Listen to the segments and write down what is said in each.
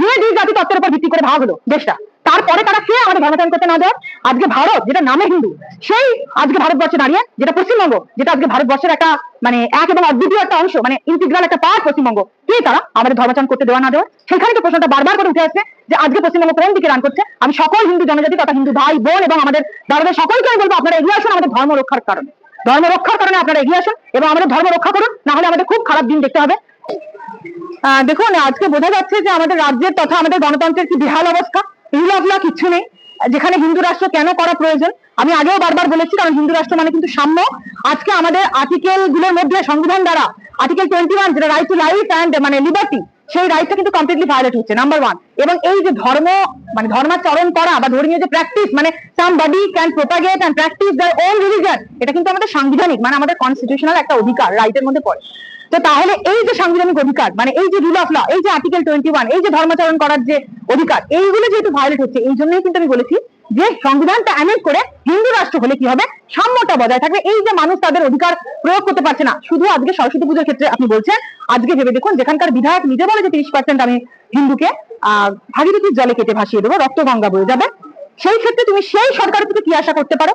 যে দুই জাতি তত্ত্বের উপর ভিত্তি করে ভাগ হলো দেশটা। তারপরে তারা কে আমাদের ধর্মাচরণ করতে না দেওয়ার আজকে ভারত যেটা নামে হিন্দু, সেই আজকে ভারতবর্ষে দাঁড়িয়ে, যেটা পশ্চিমবঙ্গ, যেটা আজকে ভারতবর্ষের একটা মানে এক এবং অদ্বিতীয় একটা অংশ মানে ইন্টিগ্রাল একটা পার্ট পশ্চিমবঙ্গ কে তারা আমাদের ধর্মাচরণ করতে দেওয়া না দেওয়া সেখানে তো প্রশ্নটা বারবার করে উঠে আসছে যে আজকে পশ্চিমবঙ্গ কোন দিকে রান করছে? আমি সকল হিন্দু জনজাতি তথা হিন্দু ভাই, বোন এবং আমাদের দাদাদের সকলকে আমি বলব, আপনারা এগিয়ে আসুন আমাদের ধর্ম রক্ষার কারণে। ধর্ম রক্ষার কারণে আপনারা এগিয়ে আসুন এবং আমাদের ধর্ম রক্ষা করুন না হলে আমাদের খুব খারাপ দিন দেখতে হবে। দেখুন, আজকে বোঝা যাচ্ছে যে আমাদের রাজ্যের তথা আমাদের গণতন্ত্রের কি বিহাল অবস্থা? রুল অফ ল কিচ্ছু নেই। যেখানে হিন্দু রাষ্ট্র কেন করা প্রয়োজন? আমি আগেও বারবার বলেছি, কারণ হিন্দু রাষ্ট্র মানে কিন্তু সাম্য। আজকে আমাদের আর্টিকেলগুলোর মধ্যে সংবিধান দ্বারা, আর্টিকেল টোয়েন্টি ওয়ান যেটা রাইট টু লাইফ অ্যান্ড মানে লিবার্টি সেই রাইটটা কিন্তু কমপ্লিটলি ভায়োলেট হচ্ছে নাম্বার ওয়ান এবং এই যে ধর্ম মানে ধর্মাচরণ করা বা ধর্মীয় যে প্র্যাকটিস মানে somebody can propagate and practice their own religion এটা কিন্তু আমাদের সাংবিধানিক মানে আমাদের কনস্টিটিউশনাল একটা অধিকার রাইটের মধ্যে পড়ে। তো তাহলে এই যে সাংবিধানিক অধিকার মানে এই যে রুল অফ ল এই যে আর্টিকেল টোয়েন্টি ওয়ান এই যে ধর্মাচরণ করার যে অধিকার, এইগুলো যেহেতু ভায়োলেট হচ্ছে, এই জন্যই কিন্তু আমি বলেছি যে সংবিধানটা অ্যামেন্ড করে হিন্দু রাষ্ট্র হলে কি হবে? সাম্যটা বজায় থাকবে। এই যে মানুষ তাদের অধিকার প্রয়োগ করতে পারছে না, শুধু আজকে সরস্বতী পুজোর ক্ষেত্রে আপনি বলছেন, আজকে ভেবে দেখুন, যেখানকার বিধায়ক নিজে বলে যে তিরিশ পার্সেন্ট আমি হিন্দুকে, আহ, ভাগীরথীর জলে কেটে ভাসিয়ে দেবো, রক্ত গঙ্গা বয়ে যাবে। সেই ক্ষেত্রে তুমি সেই সরকারের থেকে কি আশা করতে পারো?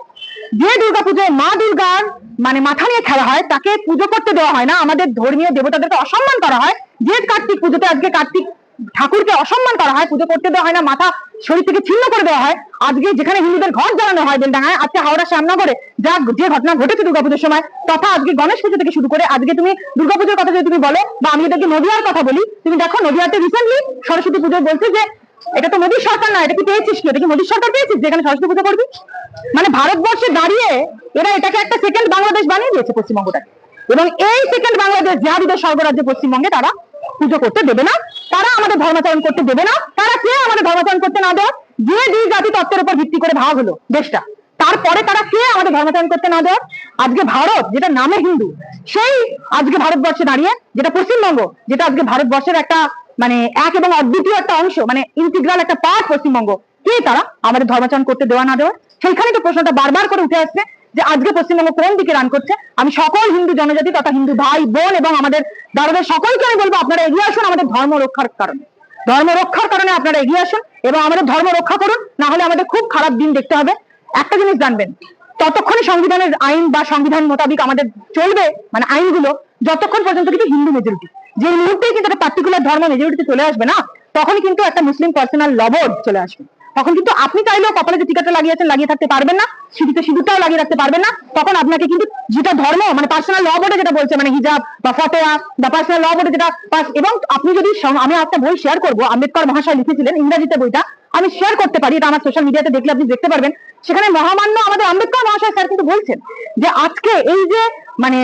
যে দুর্গা পুজোয় মা দুর্গার মানে মাথা নিয়ে খেলা হয়, তাকে পুজো করতে দেওয়া হয় না। আমাদের ধর্মীয় দেবতাদেরকে অসম্মান করা হয়। যে কার্তিক পুজোতে আজকে কার্তিক ঠাকুরকে অসম্মান করা হয়, পুজো করতে দেওয়া হয় না, মাথা শরীর থেকে ছিন্ন করে দেওয়া হয়। আজকে যেখানে হিন্দুদের ঘর জ্বালানো হয় বেলডাঙ্গায় আজকে হাওড়া শ্যামনগরে যা যে ঘটনা ঘটেছে দুর্গাপুজোর সময়, তথা আজকে গণেশ পুজো থেকে শুরু করে আজকে তুমি দুর্গাপুজোর কথা যদি তুমি বলো, বা আমি এটাকে নদিয়ার কথা বলি, তুমি দেখো নদিয়াতে রিসেন্টলি সরস্বতী পুজো বলছে যে এটা তো মোদীর সরকার না, এটা কি পেয়েছিস কি এটা কি মোদীর সরকার পেয়েছিস যেখানে সরস্বতী পুজো করবি? মানে ভারতবর্ষে দাঁড়িয়ে এরা এটাকে একটা সেকেন্ড বাংলাদেশ বানিয়ে দিয়েছে পশ্চিমবঙ্গটাকে। এবং এই সেকেন্ড বাংলাদেশ জাহাবিদের স্বর্গরাজ্য পশ্চিমবঙ্গে তারা পুজো করতে দেবে না, তারা আমাদের ধর্মাচরণ করতে দেবে না, তারা কে আমাদের ধর্মাচরণ করতে না দেয়? যে দুই জাতি তত্ত্বের উপর ভিত্তি করে ভাগ হলো দেশটা। তারপরে তারা কে আমাদের ধর্মাচরণ করতে না দেয়? আজকে ভারত, যেটা নামে হিন্দু, সেই আজকে ভারতবর্ষে দাঁড়িয়ে, যেটা পশ্চিমবঙ্গ, যেটা আজকে ভারতবর্ষের একটা মানে এক এবং অদ্বিতীয় একটা অংশ মানে ইন্টিগ্রাল একটা পার্ট পশ্চিমবঙ্গ। কে তারা? আমাদের ধর্মাচরণ করতে দেওয়া না দেওয়া সেইখানে তো প্রশ্নটা বারবার করে উঠে আসছে যে আজকে পশ্চিমবঙ্গ কোন দিকে রান করছে? আমি সকল হিন্দু জনজাতি তথা হিন্দু ভাই, বোন এবং আমাদের দাদাদের সকলকে আমি বলব, আপনারা এগিয়ে আসুন আমাদের ধর্ম রক্ষার কারণে। ধর্ম রক্ষার কারণে আপনারা এগিয়ে আসুন এবং আমাদের ধর্ম রক্ষা করুন, না হলে আমাদের খুব খারাপ দিন দেখতে হবে। একটা জিনিস জানবেন ততক্ষণই সংবিধানের আইন বা সংবিধান মোতাবিক আমাদের চলবে মানে আইনগুলো, যতক্ষণ পর্যন্ত কিন্তু হিন্দু মেজরিটি যে মুহূর্তে কিন্তু একটা পার্টিকুলার ধর্ম মেজরিটিতে চলে আসবে না তখন কিন্তু একটা মুসলিম পার্সোনাল লবড চলে আসবে। তখন কিন্তু আপনি চাইলেও কপালে যে টিকাটা লাগিয়েছেন লাগিয়ে থাকতে পারবেন না, সিঁড়িতে সিঁদুরটাও লাগিয়ে রাখতে পারবেন না, তখন আপনাকে কিন্তু যেটা ধর্ম মানে পার্সোনাল ল যেটা বলছে মানে হিজাব বা ফটোয়া বা পার্সোনাল ল যেটা এবং আপনি যদি আমি একটা বই শেয়ার করব, আম্বেদকর মহাশয় লিখেছিলেন ইংরাজিতে বইটা আমি শেয়ার করতে পারি, এটা আমার সোশ্যাল মিডিয়াতে দেখলে আপনি দেখতে পারবেন। সেখানে মহামান্য আমাদের আম্বেদকর মহাশয় স্যার কিন্তু বলছেন যে আজকে এই যে মানে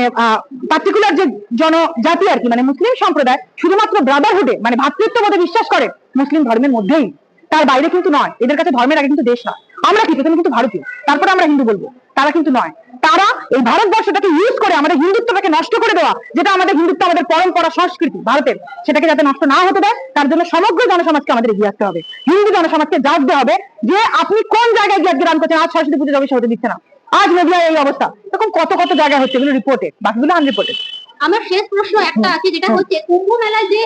পার্টিকুলার যে জনজাতি আর কি মানে মুসলিম সম্প্রদায়, শুধুমাত্র ব্রাদারহুডে মানে ভ্রাতৃত্ববোধে বিশ্বাস করে মুসলিম ধর্মের মধ্যেই। তার বাইরে কিন্তু নয়। এদের কাছে ধর্মের আগে কিন্তু দেশ নয়। আমরা কি? প্রথমে কিন্তু ভারতীয়। তারপরে আমরা হিন্দু বলব। তারা কিন্তু নয়। তারা এই ভারতবর্ষটাকে ইউজ করে আমাদের হিন্দুত্বটাকে নষ্ট করে দেওয়া, যেটা আমাদের হিন্দুত্ব, আমাদের পরম্পরা, সংস্কৃতি, ভারতের, সেটাকে যাতে নষ্ট না হতে দেয়, তার জন্য সমগ্র জনসমাজকে আমাদের এগিয়ে আসতে হবে। হিন্দু জনসমাজকে জানতে হবে যে আপনি কোন জায়গায় গিয়ে রান করছেন? আজ সরস্বতী পুজো জগৎ হতে দিচ্ছে না। আজ নদিয়ায় এই অবস্থা। এরকম কত কত জায়গায় হচ্ছে এগুলো রিপোর্টেড বাকিগুলো আনরিপোর্টেড আমার শেষ প্রশ্ন একটা আছে যেটা হচ্ছে কুম্ভ মেলায় যে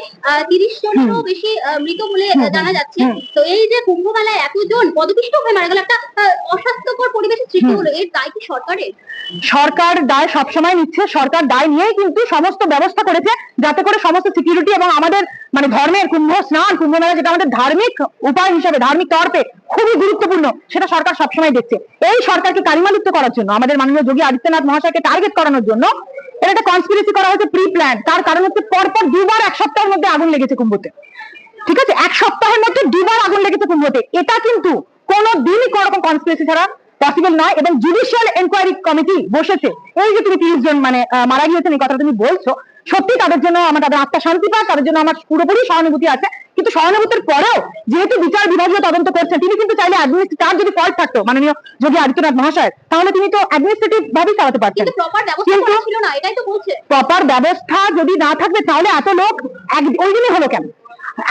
তিরিশ জনেরও বেশি মৃত বলে জানা যাচ্ছে। তো এই যে কুম্ভ মেলায় এতজন পদপিষ্ট হয়ে মারা গেল একটা অস্বাস্থ্যকর পরিবেশের সৃষ্টি হলো এর দায় কি সরকারের? সরকার দায় সবসময় নিচ্ছে সরকার দায় নিয়েই কিন্তু সমস্ত ব্যবস্থা করেছে যাতে করে সমস্ত সিকিউরিটি এবং আমাদের মানে ধর্মের কুম্ভ স্নান কুম্ভ মেলা যেটা আমাদের ধার্মিক উপায় হিসেবে ধার্মিক তরফে খুবই গুরুত্বপূর্ণ সেটা সরকার সবসময় দেখছে। এই সরকারকে কারিমালিপ্ত করার জন্য আমাদের মাননীয় যোগী আদিত্যনাথ মহাশয়কে টার্গেট করানোর জন্য এটা কনস্পিরেসি করা হয়েছে প্রি প্ল্যান তার কারণ হচ্ছে পরপর দুবার এক সপ্তাহের মধ্যে আগুন লেগেছে কুম্ভতে। ঠিক আছে? এক সপ্তাহের মধ্যে দুবার আগুন লেগেছে কুম্ভতে। এটা কিন্তু কোনো দিনই কোনো রকম কনস্পিরেসি ছাড়া পসিবল নয় এবং জুডিশিয়াল এনকোয়ারি কমিটি বসেছে। এই যে তুমি তিরিশ জন মানে মারা গিয়েছেন, এই কথাটা তুমি বলছো সত্যি তাদের জন্য আমার তাদের আত্মা শান্তি পায় তাদের জন্য আমার পুরোপুরি সহানুভূতি আছে। কিন্তু সহানুভূতির পরেও যেহেতু বিচার বিভাগীয় তদন্ত করছেন তিনি কিন্তু চাইলে তার যদি ফল্ট থাকতো মাননীয় যোগী আদিত্যনাথ মহাশয় তাহলে তিনি তো অ্যাডমিনিস্ট্রেটিভ ভাবেই চালাতে পারতেন। প্রপার ব্যবস্থা যদি না থাকবে তাহলে এত লোক ওই দিনই হলো কেন?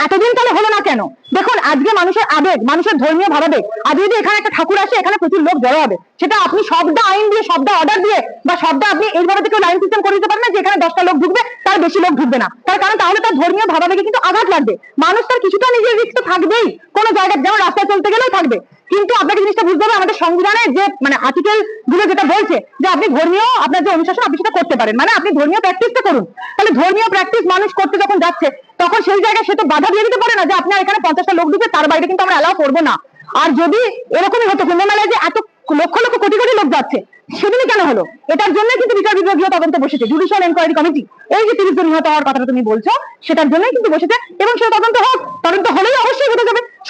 এতদিন তাহলে হলো না কেন? দেখুন, আজকে মানুষের আবেগ, মানুষের ধর্মীয় ভাবাবেগ আজ যদি এখানে একটা ঠাকুর আসে, এখানে প্রচুর লোক জড়ো হবে। সেটা আপনি শব্দ আইন দিয়ে শব্দ অর্ডার দিয়ে, বা শব্দ আপনি এইভাবে থেকে লাইন সিস্টেম করে দিতে পারেন না যে এখানে দশটা লোক ঢুকবে, তার বেশি লোক ঢুকবে না। তার কারণ তাহলে তার ধর্মীয় ভাবাবেগে কিন্তু আঘাত লাগবে। মানুষ তার কিছুটা নিজের রিস্ক থাকবেই। কোনো জায়গায় যেমন রাস্তায় চলতে গেলেও থাকবে। কিন্তু আপনাকে জিনিসটা বুঝতে হবে আমাদের সংবিধানে যে মানে আর্টিকেলগুলো যেটা বলছে, যে আপনি ধর্মীয় আপনার যে অনুশাসন, আপনি সেটা করতে পারেন। মানে আপনি ধর্মীয় প্র্যাকটিসটা করুন। তাহলে ধর্মীয় প্র্যাকটিস মানুষ করতে যখন যাচ্ছে, তখন সেই জায়গায় সে তো বাধা দিয়ে দিতে পারে না যে আপনার এখানে পঞ্চাশটা লোক ঢুকে তার বাইরে কিন্তু আমরা অ্যালাউ করব না। আর যদি এরকমই হতো কুম্ভ মেলায় যে এত লক্ষ লক্ষ কোটি কোটি লোক যাচ্ছে সেদিনই কেন হলো? এটার জন্যই কিন্তু বিচার বিভাগীয় তদন্ত বসেছে জুডিশিয়াল এনকোয়ারি কমিটি এই যে তিরিশ জন নিহত হওয়ার কথাটা তুমি বলছো, সেটার জন্যই কিন্তু বসেছে, এবং সেটা তদন্ত হোক। তদন্ত হলেই অবশ্যই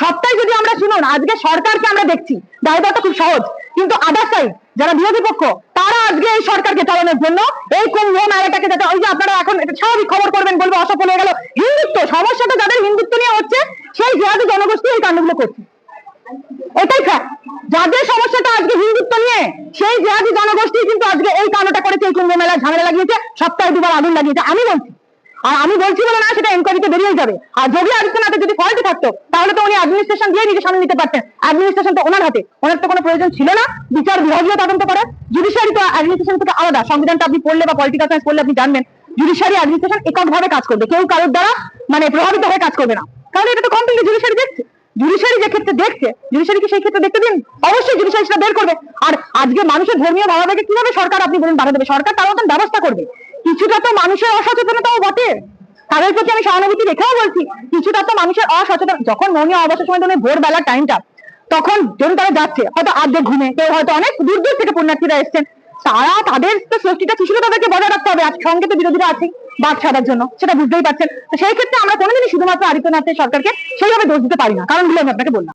সবটাই যদি আমরা শুনুন আজকে সরকারকে আমরা দেখছি। দায়িত্বটা খুব সহজ। কিন্তু আদার সাইড যারা বিরোধী পক্ষ, তারা আজকে এই সরকারকে চালানোর জন্য এই কুম্ভ মেলাটাকে যাতে ওই যে আপনারা এখন স্বাভাবিক খবর করবেন বলব, অসফল হয়ে গেল। হিন্দুত্ব সমস্যাটা যাদের হিন্দুত্ব নিয়ে হচ্ছে, সেই জেহাদি জনগোষ্ঠী এই কাণ্ডগুলো করছে। এটাই fact। যাদের সমস্যাটা আজকে হিন্দুত্ব নিয়ে, সেই জেহাদি জনগোষ্ঠী কিন্তু আজকে এই কাণ্ডটা করেছে, এই কুম্ভ মেলায় ঝামেলা লাগিয়েছে, সপ্তাহে দুবার আগুন লাগিয়েছে। আমি বলছি আর আমি বলছি বলে না, সেটা এনকোয়ারিতে বেরিয়ে যাবে। আর যোগী আদিত্যনাথের যদি ফল্ট থাকতো, তাহলে তো উনি অ্যাডমিনিস্ট্রেশন দিয়ে নিজে সামনে নিতে পারতেন। অ্যাডমিনিস্ট্রেশন তো ওনার হাতে। ওনার তো কোনো প্রয়োজন ছিল না। বিচার বিভাগীয় তদন্ত করে। জুডিশিয়ারি তো অ্যাডমিনিস্ট্রেশন থেকে আলাদা। সংবিধানটা আপনি পড়লে বা পলিটিক্যাল সায়েন্স পড়লে আপনি জানবেন। জুডিশিয়ারি অ্যাডমিনিস্ট্রেশন এককভাবে কাজ করবে। কেউ কারোর দ্বারা মানে প্রভাবিত হয়ে কাজ করবে না। কারণ এটা তো কমপ্লিটলি জুডিশিয়ারি দেখছে। জুডিশিয়ারি যে ক্ষেত্রে দেখছে জুডিশিয়ারিকে সেই ক্ষেত্রে দেখতে দিন? অবশ্যই জুডিশিয়ারি সেটা বের করবে। আর আজকে মানুষের ধর্মীয় ভাবাবেগে কীভাবে সরকার আপনি বলুন বাধা দেবে? সরকার তার মতন ব্যবস্থা করবে। কিছুটা তো মানুষের অসচেতনতাও বটে। তাদের প্রতি আমি সহানুভূতি রেখেও বলছি, কিছুটা তো মানুষের অসচেতন, যখন মনে অবসর সময় ধরে ভোরবেলার টাইমটা তখন যখন তারা যাচ্ছে, হয়তো আর্ধেক ঘুমে, কেউ হয়তো অনেক দূর দূর থেকে পুণ্যার্থীরা এসছেন, তারা তাদের তো সেফটিটা কিছুটা তাদেরকে বজায় রাখতে হবে, আজ সঙ্গে তো বিরোধীরা আছে বাদ ছাড়ার জন্য, সেটা বুঝতেই পারছেন। সেই ক্ষেত্রে আমরা কোনোদিনই শুধুমাত্র আদিত্যনাথের সরকারকে সেইভাবে দোষ দিতে পারি না, কারণ আমি আপনাকে বললাম।